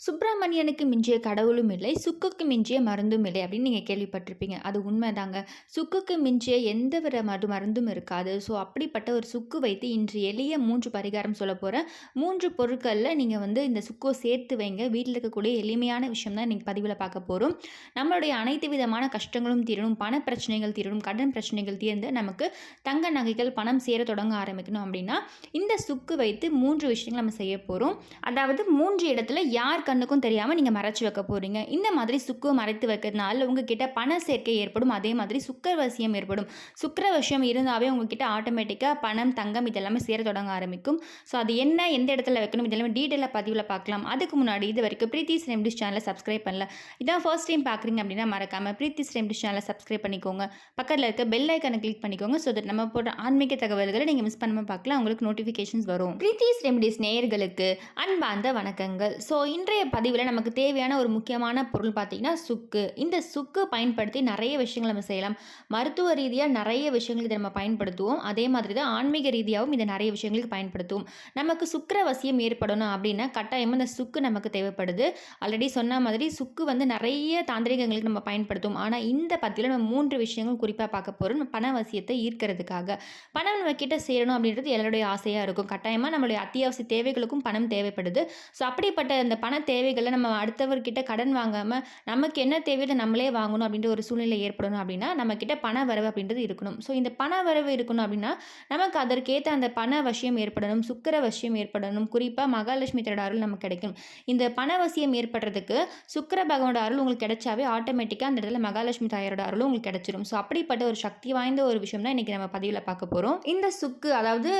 சுப்பிரமணியனுக்கு மிஞ்சிய கடவுளும் இல்லை சுக்குக்கு மிஞ்சிய மருந்தும் இல்லை அப்படின்னு நீங்கள் கேள்விப்பட்டிருப்பீங்க. அது உண்மைதாங்க. சுக்குக்கு மிஞ்சிய எந்த வித மது மருந்தும் இருக்காது. ஸோ அப்படிப்பட்ட ஒரு சுக்கு வைத்து இன்று எளிய மூன்று பரிகாரம் சொல்ல போகிறேன் மூன்று பொருட்களில் நீங்கள் வந்து இந்த சுக்கோ சேர்த்து வைங்க. வீட்டில் இருக்கக்கூடிய எளிமையான விஷயம் தான் இன்றைக்கி பதிவில் பார்க்க போகிறோம் நம்மளுடைய அனைத்து விதமான கஷ்டங்களும் தீரணும் பண பிரச்சனைகள் தீரணும் கடன் பிரச்சனைகள் தீர்ந்து நமக்கு தங்க நகைகள் பணம் சேர தொடங்க ஆரம்பிக்கணும் அப்படின்னா இந்த சுக்கு வைத்து மூன்று விஷயங்கள் நம்ம செய்ய போகிறோம் அதாவது மூன்று இடத்துல யார் கண்ணுக்கும் தெரியாமல் நீங்கள் மறைச்சி வைக்க போகிறீங்க இந்த மாதிரி சுக்கு மறைத்து வைக்கிறதுனால உங்ககிட்ட பண சேர்க்கை ஏற்படும். அதே மாதிரி சுக்கரவசியம் ஏற்படும். சுக்கரவசியம் இருந்தாவே உங்ககிட்ட ஆட்டோமேட்டிக்காக பணம் தங்கம் இதெல்லாமே சேர தொடங்க ஆரம்பிக்கும். ஸோ அது என்ன எந்த இடத்துல வைக்கணும் இதெல்லாமே டீட்டெயிலாக பதிவில் பார்க்கலாம். அதுக்கு முன்னாடி இது வரைக்கும் பிரீத்திஸ் ரெம்டிஸ் சேனலை சப்ஸ்கிரைப் பண்ணல. இதான் ஃபர்ஸ்ட் டைம் பார்க்குறீங்க அப்படின்னா மறக்காமல் பிரீத்திஸ் ரெம்டிஸ் சேனலை சப்ஸ்கிரைப் பண்ணிக்கோங்க. பக்கத்தில் இருக்க பெல் ஐக்கனை கிளிக் பண்ணிக்கோங்க. ஸோ தட் நம்ம போட்ட ஆன்மீக தகவல்களை நீங்கள் மிஸ் பண்ணாமல் பார்க்கலாம். உங்களுக்கு நோட்டிஃபிகேஷன்ஸ் வரும். பிரீத்திஸ் ரெம்டிஸ் நேயர்களுக்கு அன்பார்ந்த வணக்கங்கள். ஸோ இன்றைய பதிவில் நமக்கு தேவையான ஒரு முக்கியமான பொருள் பார்த்தீங்கன்னா சுக்கு. இந்த சுக்கு பயன்படுத்தி நிறைய விஷயங்கள் நம்ம செய்யலாம். மருத்துவ ரீதியாக நிறைய விஷயங்கள் இதை நம்ம பயன்படுத்துவோம். அதே மாதிரி தான் ஆன்மீக ரீதியாகவும் இதை நிறைய விஷயங்களுக்கு பயன்படுத்துவோம். நமக்கு சுக்கரவசியம் ஏற்படணும் அப்படின்னா கட்டாயமாக இந்த சுக்கு நமக்கு தேவைப்படுது. ஆல்ரெடி சொன்ன மாதிரி சுக்கு வந்து நிறைய தாந்திரிகங்களுக்கு நம்ம பயன்படுத்துவோம். ஆனால் இந்த பதிவில் நம்ம மூன்று விஷயங்கள் குறிப்பாக பார்க்க போகிறோம் பணவசியத்தை ஈர்க்கிறதுக்காக. பணம் நம்ம கிட்ட சேரணும் அப்படின்றது எல்லாருடைய ஆசையாக இருக்கும். கட்டாயமாக நம்மளுடைய அத்தியாவசிய தேவைகளுக்கும் பணம் தேவைப்படுது. ஸோ அப்படிப்பட்ட அந்த பண தேவைகளை நம்ம அடுத்தவர்கிட்ட கடன் வாங்காமல் நமக்கு என்ன தேவையோ நம்மளே வாங்கணும் அப்படின்ற ஒரு சூழ்நிலை ஏற்படணும் அப்படின்னா நம்மக்கிட்ட பண வரவு அப்படின்றது இருக்கணும். ஸோ இந்த பண வரவு இருக்கணும் அப்படின்னா நமக்கு அதற்கேற்ற அந்த பண வசியம் ஏற்படணும் சுக்கர வசியம் ஏற்படணும் குறிப்பாக மகாலட்சுமி தரோட அருள் நமக்கு கிடைக்கும். இந்த பண வசியம் ஏற்படுறதுக்கு சுக்கர பகவானோட அருள் உங்களுக்கு கிடைச்சாவே ஆட்டோமேட்டிக்காக அந்த இடத்துல மகாலட்சுமி தாயாரோட அருளும் உங்களுக்கு கிடைச்சிரும். ஸோ அப்படிப்பட்ட ஒரு சக்தி வாய்ந்த ஒரு விஷயம் தான் இன்றைக்கி நம்ம பதிவில் பார்க்க போகிறோம் இந்த சுக்கு அதாவது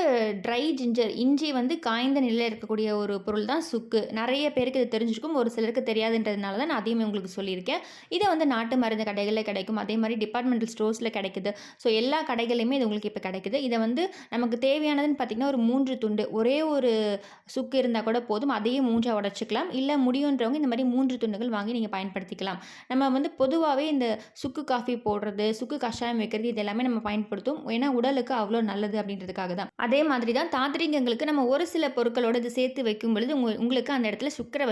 ட்ரை ஜிஞ்சர் இஞ்சி வந்து காய்ந்த நிலையில் இருக்கக்கூடிய ஒரு பொருள் தான் சுக்கு. நிறைய பேருக்கு இது தெரிஞ்சிருக்கும் ஒரு சிலருக்கு தெரியாதுன்றதுனால தான் நான் அதையுமே உங்களுக்கு சொல்லியிருக்கேன். இதை வந்து நாட்டு மருந்து கடைகளில் கிடைக்கும் அதே மாதிரி டிபார்ட்மெண்டல் ஸ்டோர்ஸில் கிடைக்குது. ஸோ எல்லா கடைகளையுமே இது உங்களுக்கு இப்போ கிடைக்குது. இதை வந்து நமக்கு தேவையானதுன்னு பார்த்திங்கன்னா ஒரு மூன்று துண்டு ஒரே ஒரு சுக்கு இருந்தால் கூட போதும். அதையே மூன்றாக உடச்சிக்கலாம். இல்லை முடியுன்றவங்க இந்த மாதிரி மூன்று துண்டுகள் வாங்கி நீங்கள் பயன்படுத்திக்கலாம். நம்ம வந்து பொதுவாகவே இந்த சுக்கு காஃபி போடுறது சுக்கு கஷாயம் வைக்கிறது இது எல்லாமே நம்ம பயன்படுத்தும். ஏன்னா உடலுக்கு அவ்வளோ நல்லது அப்படின்றதுக்காக தான். அதே மாதிரி தான் தாந்திரிகங்களுக்கு நம்ம ஒரு சில பொருட்களோட இது சேர்த்து வைக்கும் பொழுது உங்களுக்கு அந்த இடத்துல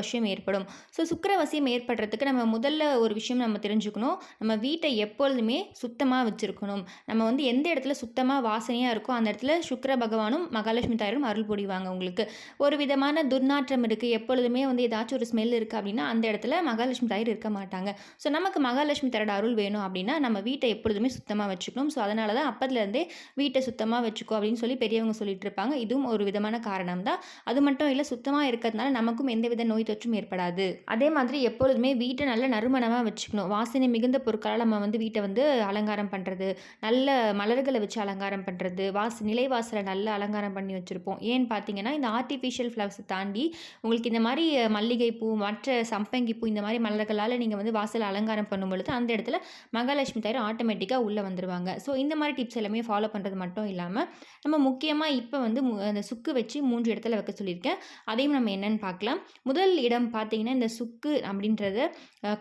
வசியம் ஏற்படும். ஸோ சுக்கரவசியம் ஏற்படுறதுக்கு நம்ம முதல்ல ஒரு விஷயம் நம்ம தெரிஞ்சுக்கணும். நம்ம வீட்டை எப்பொழுதுமே சுத்தமாக வச்சுருக்கணும். நம்ம வந்து எந்த இடத்துல சுத்தமாக வாசனையாக இருக்கோ அந்த இடத்துல சுக்கர பகவானும் மகாலட்சுமி தாயரும் அருள் புரிவாங்க உங்களுக்கு. ஒரு விதமான துர்நாற்றம் இருக்குது எப்பொழுதுமே வந்து ஏதாச்சும் ஒரு ஸ்மெல் இருக்குது அப்படின்னா அந்த இடத்துல மகாலட்சுமி தாயார் இருக்க மாட்டாங்க. ஸோ நமக்கு மகாலட்சுமி தாயோட அருள் வேணும் அப்படின்னா நம்ம வீட்டை எப்பொழுதுமே சுத்தமாக வச்சுக்கணும். ஸோ அதனால தான் அப்பத்துலேருந்தே வீட்டை சுத்தமாக வச்சுக்கோ அப்படின்னு சொல்லி பெரியவங்க சொல்லிட்டு இருப்பாங்க. இதுவும் ஒரு விதமான காரணம் தான். அது மட்டும் இல்லை சுத்தமாக இருக்கிறதுனால நமக்கும் எந்தவித நோய் தொற்றும் ஏற்படாது. அதே மாதிரி எப்பொழுதுமே வீட்டை நல்ல நறுமணமாக வச்சுக்கணும். வாசனை மிகுந்த பொருட்களால் நம்ம வந்து வீட்டை வந்து அலங்காரம் பண்ணுறது நல்ல மலர்களை வச்சு அலங்காரம் பண்ணுறது வாச நிலைவாசலை நல்ல அலங்காரம் பண்ணி வச்சுருப்போம். ஏன்னு பார்த்தீங்கன்னா இந்த ஆர்டிஃபிஷியல் ஃப்ளவர்ஸை தாண்டி உங்களுக்கு இந்த மாதிரி மல்லிகைப்பூ மற்ற சம்பங்கி பூ இந்த மாதிரி மலர்களால் நீங்கள் வந்து வாசலை அலங்காரம் பண்ணும் பொழுது அந்த இடத்துல மகாலட்சுமி தாயார் ஆட்டோமேட்டிக்காக உள்ளே வந்துடுவாங்க ஸோ இந்த மாதிரி டிப்ஸ் எல்லாமே ஃபாலோ பண்ணுறது மட்டும் இல்லாமல் நம்ம முக்கியமாக இப்போ வந்து மு- அந்த சுக்கு வச்சு மூன்று இடத்துல வைக்க சொல்லியிருக்கேன். அதையும் நம்ம என்னென்னு பார்க்கலாம். முதல் இடம் பார்த்தீங்கன்னா இந்த சுக்கு அப்படின்றத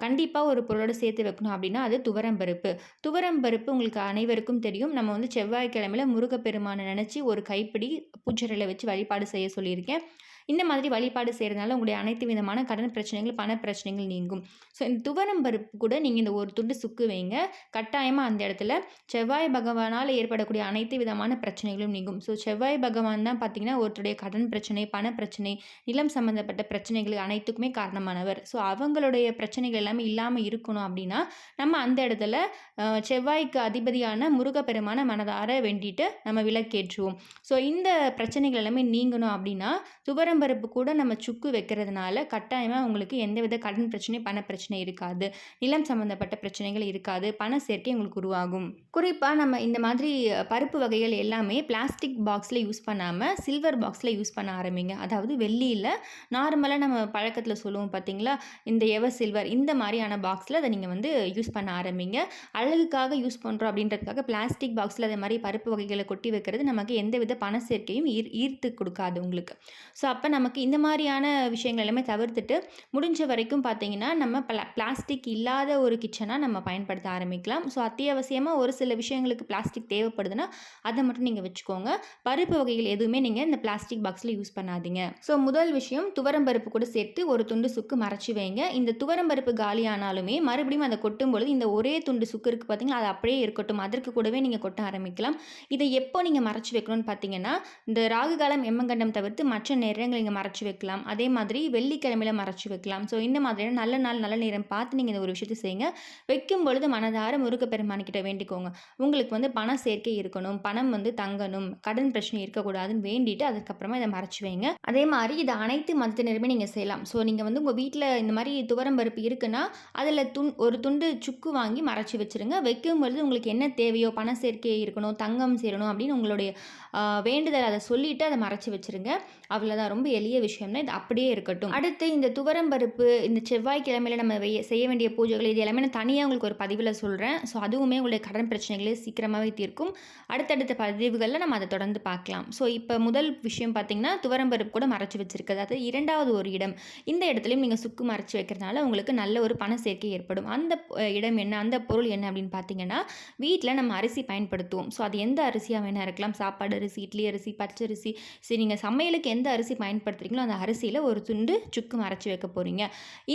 கண்டிப்பாக ஒரு பொருளோட சேர்த்து வைக்கணும் அப்படின்னா அது துவரம்பருப்பு துவரம்பருப்பு உங்களுக்கு அனைவருக்கும் தெரியும். நம்ம வந்து செவ்வாய்க்கிழமையில் முருகப்பெருமானை நினச்சி ஒரு கைப்பிடி பூச்சரையில் வச்சு வழிபாடு செய்ய சொல்லியிருக்கேன். இந்த மாதிரி வழிபாடு செய்கிறதுனால உங்களுடைய அனைத்து விதமான கடன் பிரச்சனைகள் பண பிரச்சனைகள் நீங்கும். ஸோ இந்த துவரம் பருப்பு கூட நீங்கள் இந்த ஒரு துண்டு சுக்கு வைங்க. கட்டாயமாக அந்த இடத்துல செவ்வாய் பகவானால் ஏற்படக்கூடிய அனைத்து விதமான பிரச்சனைகளும் நீங்கும். ஸோ செவ்வாய் பகவான் தான் பார்த்தீங்கன்னா ஒருத்தருடைய கடன் பிரச்சனை பண பிரச்சனை நிலம் சம்மந்தப்பட்ட பிரச்சனைகள் அனைத்துக்குமே காரணமானவர். ஸோ அவங்களுடைய பிரச்சனைகள் எல்லாமே இல்லாமல் இருக்கணும் அப்படின்னா நம்ம அந்த இடத்துல செவ்வாய்க்கு அதிபதியான முருகப்பெருமான மனதார வேண்டிட்டு நம்ம விளக்கேற்றுவோம். ஸோ இந்த பிரச்சனைகள் எல்லாமே நீங்கணும் அப்படின்னா துவரம் துவரம்பருப்பு கூட நம்ம சுக்கு வைக்கிறதுனால கட்டாயமாக உங்களுக்கு எந்தவித கடன் பிரச்சனை பண பிரச்சனை இருக்காது. நிலம் சம்மந்தப்பட்ட பிரச்சனைகள் இருக்காது. பண சேர்க்கை உங்களுக்கு உருவாகும். குறிப்பாக நம்ம இந்த மாதிரி பருப்பு வகைகள் எல்லாமே பிளாஸ்டிக் பாக்ஸில் யூஸ் பண்ணாமல் சில்வர் பாக்ஸில் யூஸ் பண்ண ஆரம்பிங்க. அதாவது வெள்ளியில் நார்மலாக நம்ம பழக்கத்தில் சொல்லுவோம் பார்த்தீங்களா இந்த எவர் சில்வர் இந்த மாதிரியான பாக்ஸில் அதை நீங்கள் வந்து யூஸ் பண்ண ஆரம்பிங்க. அழகுக்காக யூஸ் பண்ணுறோம் அப்படின்றதுக்காக பிளாஸ்டிக் பாக்ஸில் அதே மாதிரி பருப்பு வகைகளை கொட்டி வைக்கிறது நமக்கு எந்தவித பண சேர்க்கையும் ஈர் ஈர்த்து கொடுக்காது உங்களுக்கு. ஸோ அப்போ அப்போ நமக்கு இந்த மாதிரியான விஷயங்கள் எல்லாமே தவிர்த்துட்டு முடிஞ்ச வரைக்கும் பார்த்தீங்கன்னா நம்ம பிளா பிளாஸ்டிக் இல்லாத ஒரு கிச்சனாக நம்ம பயன்படுத்த ஆரம்பிக்கலாம். ஸோ அத்தியாவசியமாக ஒரு சில விஷயங்களுக்கு பிளாஸ்டிக் தேவைப்படுதுன்னா அதை மட்டும் நீங்கள் வச்சுக்கோங்க. பருப்பு வகைகள் எதுவுமே நீங்கள் இந்த பிளாஸ்டிக் பாக்ஸில் யூஸ் பண்ணாதீங்க. ஸோ முதல் விஷயம் துவரம் பருப்பு கூட சேர்த்து ஒரு துண்டு சுக்கு மறைச்சி வைங்க. இந்த துவரம் பருப்பு காலியானாலுமே மறுபடியும் அதை கொட்டும் பொழுது இந்த ஒரே துண்டு சுக்கு இருக்குது பார்த்தீங்களா அது அப்படியே இருக்கட்டும். அதற்கு கூடவே நீங்கள் கொட்ட ஆரம்பிக்கலாம். இதை எப்போ நீங்கள் மறைச்சி வைக்கணும்னு பார்த்தீங்கன்னா இந்த ராகு காலம் எம்மங்கண்டம் தவிர்த்து மற்ற நேரங்கள் நீங்கள் மறைச்சி வைக்கலாம். அதே மாதிரி வெள்ளிக்கிழமையில் மறைச்சி வைக்கலாம். ஸோ இந்த மாதிரியான நல்ல நாள் நல்ல நேரம் பார்த்து நீங்கள் இந்த ஒரு விஷயத்தை செய்யுங்க. வைக்கும் பொழுது மனதார முருகப்பெருமான்கிட்ட வேண்டிக்கோங்க. உங்களுக்கு வந்து பண சேர்க்கை இருக்கணும். பணம் வந்து தங்கணும். கடன் பிரச்சனை இருக்கக்கூடாதுன்னு வேண்டிட்டு அதுக்கப்புறமா இதை மறைச்சி வைங்க. அதே மாதிரி இதை அனைத்து மதத்தினருமே நீங்கள் செய்யலாம். ஸோ நீங்கள் வந்து உங்கள் வீட்டில் இந்த மாதிரி துவரம் பருப்பு இருக்குன்னா அதில் துண் ஒரு துண்டு சுக்கு வாங்கி மறைச்சி வச்சுருங்க. வைக்கும் பொழுது உங்களுக்கு என்ன தேவையோ பண சேர்க்கை இருக்கணும் தங்கம் சேரணும் அப்படின்னு உங்களுடைய வேண்டுதல் அதை சொல்லிவிட்டு அதை மறைச்சி வச்சுருங்க. அவ்வளோதான் ரொம்ப எளிய விஷயம்னா இது அப்படியே இருக்கட்டும். அடுத்து இந்த துவரம் பருப்பு இந்த செவ்வாய்க்கிழமையில நம்ம செய்ய வேண்டிய பூஜைகள் இது எல்லாமே நான் தனியாக உங்களுக்கு ஒரு பதிவில் சொல்கிறேன் ஸோ அதுவுமே உங்களுடைய கடன் பிரச்சனைகளே சீக்கிரமாகவே தீர்க்கும். அடுத்தடுத்த பதிவுகளில் நம்ம அதை தொடர்ந்து பார்க்கலாம். ஸோ இப்போ முதல் விஷயம் பார்த்தீங்கன்னா துவரம் பருப்பு கூட மறைச்சி வச்சிருக்கிறது. அது இரண்டாவது ஒரு இடம். இந்த இடத்துலையும் நீங்கள் சுக்கு மறைச்சி வைக்கிறதுனால உங்களுக்கு நல்ல ஒரு பண சேர்க்கை ஏற்படும். அந்த இடம் என்ன அந்த பொருள் என்ன அப்படின்னு பார்த்தீங்கன்னா வீட்டில் நம்ம அரிசி பயன்படுத்துவோம். ஸோ அது எந்த அரிசியாக வேணா இருக்கலாம். சாப்பாடு அரிசி இட்லி அரிசி பச்சரிசி. சரி நீங்கள் சமையலுக்கு எந்த அரிசி பயன்படுத்துகிறீங்களோ அந்த அரிசியில் ஒரு துண்டு சுக்கு மறைச்சி வைக்க போகிறீங்க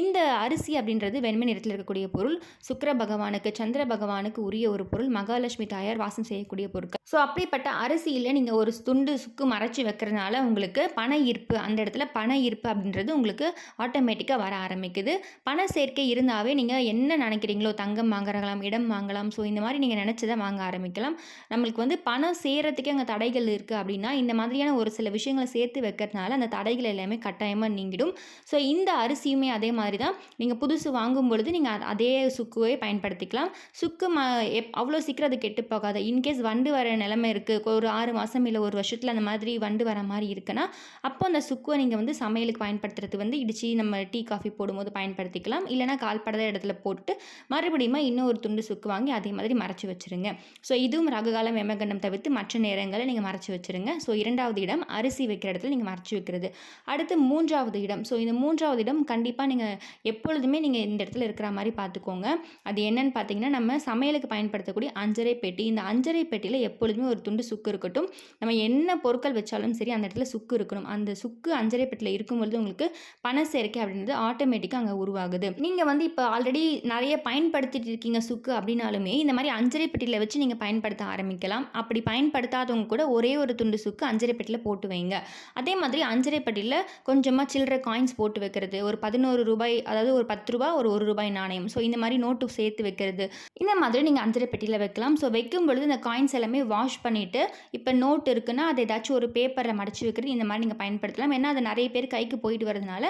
இந்த அரிசி அப்படின்றது வெண்மை நிறத்தில் இருக்கக்கூடிய பொருள் சுக்கர பகவானுக்கு சந்திர பகவானுக்கு உரிய ஒரு பொருள் மகாலட்சுமி தாயார் வாசம் செய்யக்கூடிய பொருட்கள். ஸோ அப்படிப்பட்ட அரிசியில் நீங்கள் ஒரு துண்டு சுக்கு மறைச்சி வைக்கிறதுனால உங்களுக்கு பண ஈர்ப்பு அந்த இடத்துல பண ஈர்ப்பு அப்படின்றது உங்களுக்கு ஆட்டோமேட்டிக்காக வர ஆரம்பிக்குது. பண சேர்க்கை இருந்தாவே நீங்கள் என்ன நினைக்கிறீங்களோ தங்கம் வாங்கலாம் இடம் வாங்கலாம் ஸோ இந்த மாதிரி நீங்கள் நினச்சதை வாங்க ஆரம்பிக்கலாம். நம்மளுக்கு வந்து பணம் சேர்கிறதுக்கே அங்கே தடைகள் இருக்குது அப்படின்னா இந்த மாதிரியான ஒரு சில விஷயங்களை சேர்த்து வைக்கிறதுனால அந்த தடைகள் எல்லாமே கட்டாயமாக நீங்கிடும். ஸோ இந்த அரிசியுமே அதே மாதிரி தான் நீங்கள் புதுசு வாங்கும் பொழுது நீங்கள் அதே சுக்குவே பயன்படுத்திக்கலாம். சுக்கு ம எப் அவ்வளோ சீக்கிரம் அது கெட்டு போகாது. இன்கேஸ் வண்டு வர நிலைமை இருக்குது ஒரு ஆறு மாதம் இல்லை ஒரு வருஷத்தில் அந்த மாதிரி வண்டு வர மாதிரி இருக்குன்னா அப்போ அந்த சுக்குவை நீங்கள் வந்து சமையலுக்கு பயன்படுத்துறது வந்து இடித்து நம்ம டீ காஃபி போடும்போது பயன்படுத்திக்கலாம். இல்லைனா கால்படாத இடத்துல போட்டு மறுபடியும் இன்னும் ஒரு துண்டு சுக்கு வாங்கி அதே மாதிரி மறைச்சி வச்சுருங்க. ஸோ இதுவும் ரககாலம் வெமகண்டம் தவிர்த்து மற்ற நேரங்களில் நீங்கள் மறைச்சி வச்சுருங்க. ஸோ இரண்டாவது இடம் அரிசி வைக்கிற இடத்துல நீங்கள் மறைச்சி இருக்கிறது. அடுத்து மூன்றாவது இடம். ஸோ இந்த மூன்றாவது இடம் கண்டிப்பாக நீங்கள் எப்பொழுதுமே நீங்கள் இந்த இடத்துல இருக்கிற மாதிரி பார்த்துக்கோங்க. அது என்னன்னு பார்த்தீங்கன்னா நம்ம சமையலுக்கு பயன்படுத்தக்கூடிய அஞ்சரை பெட்டி. இந்த அஞ்சரை பெட்டியில் எப்பொழுதுமே ஒரு துண்டு சுக்கு இருக்கட்டும். நம்ம என்ன பொருட்கள் வச்சாலும் சரி அந்த இடத்துல சுக்கு இருக்கணும். அந்த சுக்கு அஞ்சரை பெட்டியில் இருக்கும் பொழுது உங்களுக்கு பண சேர்க்கை அப்படின்றது ஆட்டோமேட்டிக்காக அங்கே உருவாகுது. நீங்கள் வந்து இப்போ ஆல்ரெடி நிறைய பயன்படுத்திட்டு இருக்கீங்க சுக்கு அப்படின்னாலுமே இந்த மாதிரி அஞ்சரை பெட்டியில் வச்சு நீங்கள் பயன்படுத்த ஆரம்பிக்கலாம். அப்படி பயன்படுத்தாதவங்க கூட ஒரே ஒரு துண்டு சுக்கு அஞ்சரை பெட்டியில் போட்டு வைங்க. அதே மாதிரி அஞ்சு அஞ்சரைப்பட்டியில் கொஞ்சமாக சில்லற காயின்ஸ் போட்டு வைக்கிறது. ஒரு பதினோரு ரூபாய் அதாவது ஒரு பத்து ரூபா ஒரு ஒரு ரூபாய் நாணயம். ஸோ இந்த மாதிரி நோட்டு சேர்த்து வைக்கிறது. இந்த மாதிரி நீங்கள் அஞ்சரைப்பட்டியில் வைக்கலாம். ஸோ வைக்கும் பொழுது இந்த காயின்ஸ் எல்லாமே வாஷ் பண்ணிவிட்டு இப்போ நோட் இருக்குன்னா அதை ஏதாச்சும் ஒரு பேப்பரில் மடிச்சு வைக்கிறது இந்த மாதிரி நீங்கள் பயன்படுத்தலாம். ஏன்னா அது நிறைய பேர் கைக்கு போயிட்டு வரதுனால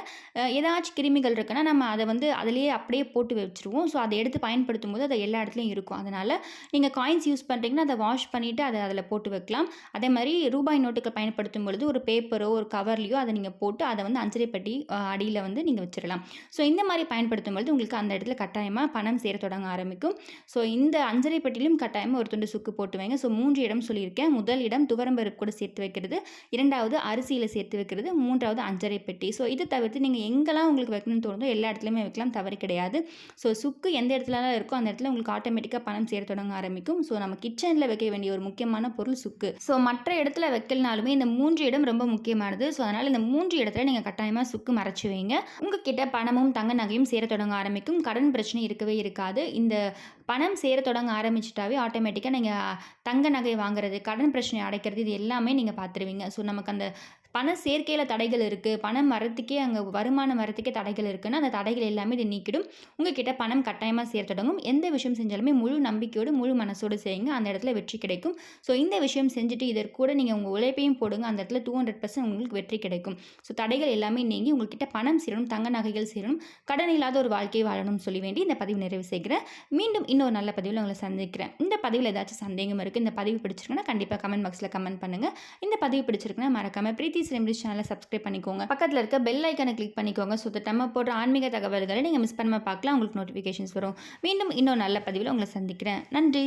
ஏதாச்சும் கிருமிகள் இருக்குன்னா நம்ம அதை வந்து அதிலேயே அப்படியே போட்டு வச்சுருவோம். ஸோ அதை எடுத்து பயன்படுத்தும் போது அது எல்லா இடத்துலையும் இருக்கும். அதனால் நீங்கள் காயின்ஸ் யூஸ் பண்ணுறீங்கன்னா அதை வாஷ் பண்ணிவிட்டு அதை அதில் போட்டு வைக்கலாம். அதே மாதிரி ரூபாய் நோட்டுகள் பயன்படுத்தும் பொழுது ஒரு பேப்பரோ ஒரு கவர்லையோ அதை நீங்கள் போட்டு அதை வந்து அஞ்சரைப்பட்டி அடியில் வந்து நீங்கள் வச்சிடலாம். ஸோ இந்த மாதிரி பயன்படுத்தும் பொழுது உங்களுக்கு அந்த இடத்துல கட்டாயமாக பணம் சேர தொடங்க ஆரம்பிக்கும். ஸோ இந்த அஞ்சரைப்பட்டியிலும் கட்டாயமாக ஒரு துண்டு சுக்கு போட்டு வைங்க. ஸோ மூன்று இடம் சொல்லியிருக்கேன். முதல் இடம் துவரம்பருப்பு கூட சேர்த்து வைக்கிறது. இரண்டாவது அரிசியில் சேர்த்து வைக்கிறது. மூன்றாவது அஞ்சரை பெட்டி. ஸோ இதை தவிர்த்து நீங்கள் எங்கெல்லாம் உங்களுக்கு வைக்கணும்னு தோணுதோ எல்லா இடத்துலையுமே வைக்கலாம். தவறு கிடையாது. ஸோ சுக்கு எந்த இடத்துலலாம் இருக்கோ அந்த இடத்துல உங்களுக்கு ஆட்டோமேட்டிக்காக பணம் சேர தொடங்க ஆரம்பிக்கும். ஸோ நம்ம கிச்சனில் வைக்க வேண்டிய ஒரு முக்கியமான பொருள் சுக்கு. ஸோ மற்ற இடத்துல வைக்கலனாலுமே இந்த மூன்று இடம் ரொம்ப முக்கியமானது. ஸோ அதனால் இந்த மூன்று இடத்துல நீங்கள் கட்டாயமாக சுக்கு மறைச்சி வைங்க. உங்ககிட்ட பணமும் தங்க நகையும் சேர தொடங்க ஆரம்பிக்கும். கடன் பிரச்சனை இருக்கவே இருக்காது. இந்த பணம் சேர தொடங்க ஆரம்பிச்சிட்டாவே ஆட்டோமேட்டிக்காக நீங்கள் தங்க நகை வாங்குறது கடன் பிரச்சனை அடைக்கிறது இது எல்லாமே நீங்கள் பார்த்துருவீங்க ஸோ நமக்கு அந்த பண சேர்க்கையில் தடைகள் இருக்குது பணம் மரத்துக்கே அங்கே வருமானம் மரத்துக்கே தடைகள் இருக்குன்னா அந்த தடைகள் எல்லாமே இது நீக்கிடும். உங்ககிட்ட பணம் கட்டாயமாக சேர தொடங்கும். எந்த விஷயம் செஞ்சாலுமே முழு நம்பிக்கையோடு முழு மனசோடு செய்யுங்க. அந்த இடத்துல வெற்றி கிடைக்கும். ஸோ இந்த விஷயம் செஞ்சுட்டு இதற்கு கூட நீங்கள் உங்கள் உழைப்பையும் போடுங்க. அந்த இடத்துல டூ ஹண்ட்ரட் பர்சன்ட் உங்களுக்கு வெற்றி கிடைக்கும். ஸோ தடைகள் எல்லாமே நீங்கி உங்கள்கிட்ட பணம் சேரணும் தங்க நகைகள் சேரணும். கடன் இல்லாத ஒரு வாழ்க்கையை வாழணும்னு சொல்லி வேண்டி இந்த பதிவு நிறைவு செய்கிறேன். மீண்டும் இன்னொரு நல்ல பதிவில் உங்களை சந்திக்கிறேன். இந்த பதிவில் ஏதாச்சும் சந்தேகம் இருக்குது இந்த பதிவு பிடிச்சிருக்குன்னா கண்டிப்பாக கமெண்ட் பாக்ஸில் கமெண்ட் பண்ணுங்கள் இந்த பதிவு பிடிச்சிருக்குன்னா மறக்காமல் பிரீத்தி சிலிம்ரிஸ் சேனலை சப்ஸ்கிரைப் பண்ணிக்கோங்க. பக்கத்தில் இருக்க பெல் ஐக்கனை கிளிக் பண்ணிக்கோங்க. ஸோ தட் நம்ம போடுற ஆன்மீக தகவல்களை நீங்கள் மிஸ் பண்ணாம பார்க்கலாம். உங்களுக்கு நோட்டிஃபிகேஷன்ஸ் வரும். மீண்டும் இன்னொரு நல்ல பதிவில் உங்களை சந்திக்கிறேன். நன்றி.